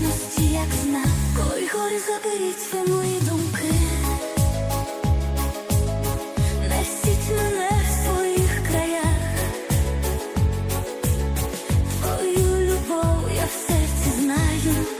вічності, як зна, Горі, горі, заберіть ви мої думки, не всіть мене в своїх краях, твою любов я в серці знаю.